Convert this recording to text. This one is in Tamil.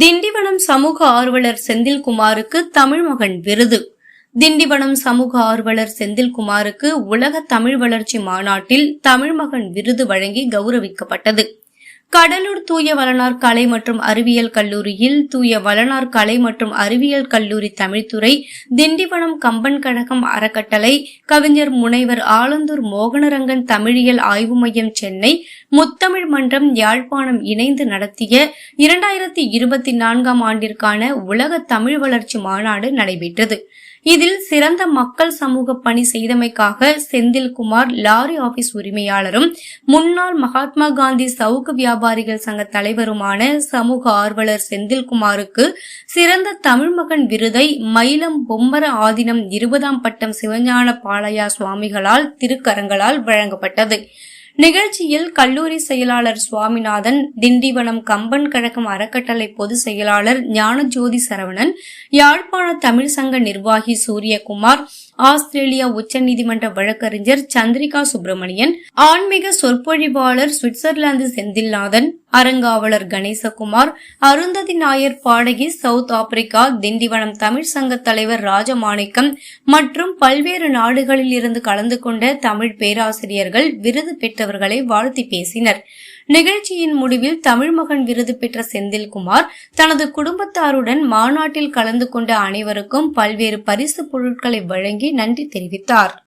திண்டிவனம் சமூக ஆர்வலர் செந்தில்குமாருக்கு தமிழ் மகன் விருது. திண்டிவனம் சமூக ஆர்வலர் செந்தில்குமாருக்கு உலக தமிழ் வளர்ச்சி மாநாட்டில் தமிழ் மகன் விருது வழங்கி கௌரவிக்கப்பட்டது. கடலூர் தூய வளனார் கலை மற்றும் அறிவியல் கல்லூரியில் தூய வளனார் கலை மற்றும் அறிவியல் கல்லூரி தமிழ்துறை திண்டிவனம் கம்பன் கழகம் அறக்கட்டளை கவிஞர் முனைவர் ஆலந்தூர் மோகனரங்கன் தமிழியல் ஆய்வு மையம் சென்னை முத்தமிழ் மன்றம் யாழ்ப்பாணம் இணைந்து நடத்திய இரண்டாயிரத்தி இருபத்தி நான்காம் ஆண்டிற்கான உலக தமிழ் வளர்ச்சி மாநாடு நடைபெற்றது. இதில் சிறந்த மக்கள் சமூக பணி செய்தமைக்காக செந்தில்குமார் லாரி ஆபீஸ் உரிமையாளரும் முன்னாள் மகாத்மா காந்தி சவுக்கு வியாபாரிகள் சங்க தலைவருமான சமூக ஆர்வலர் செந்தில்குமாருக்கு சிறந்த தமிழ் மகன் விருதை மயிலம் பொம்மர ஆதினம் இருபதாம் பட்டம் சிவஞான பாளையா சுவாமிகளால் திருக்கரங்களால் வழங்கப்பட்டது. நிகழ்ச்சியில் கல்லூரி செயலாளர் சுவாமிநாதன் திண்டிவனம் கம்பன் கழகம் அறக்கட்டளை பொதுச் செயலாளர் ஞானஜோதி சரவணன் யாழ்ப்பாண தமிழ் சங்க நிர்வாகி சூரியகுமார் ஆஸ்திரேலியா உச்சநீதிமன்ற வழக்கறிஞர் சந்திரிகா சுப்பிரமணியன் ஆன்மீக சொற்பொழிவாளர் சுவிட்சர்லாந்து செந்தில்நாதன் அறங்காவலர் கணேசகுமார் அருந்ததி நாயர் பாடகி சவுத் ஆப்பிரிக்கா திண்டிவனம் தமிழ் சங்க தலைவர் ராஜமாணிக்கம் மற்றும் பல்வேறு நாடுகளில் இருந்து கலந்து கொண்ட தமிழ் பேராசிரியர்கள் விருது பெற்றவர்களை வாழ்த்தி பேசினர். நிகழ்ச்சியின் முடிவில் தமிழ் மகன் விருது பெற்ற செந்தில்குமார் தனது குடும்பத்தாருடன் மாநாட்டில் கலந்து கொண்ட அனைவருக்கும் பல்வேறு பரிசு பொருட்களை வழங்கி நன்றி தெரிவித்தார்.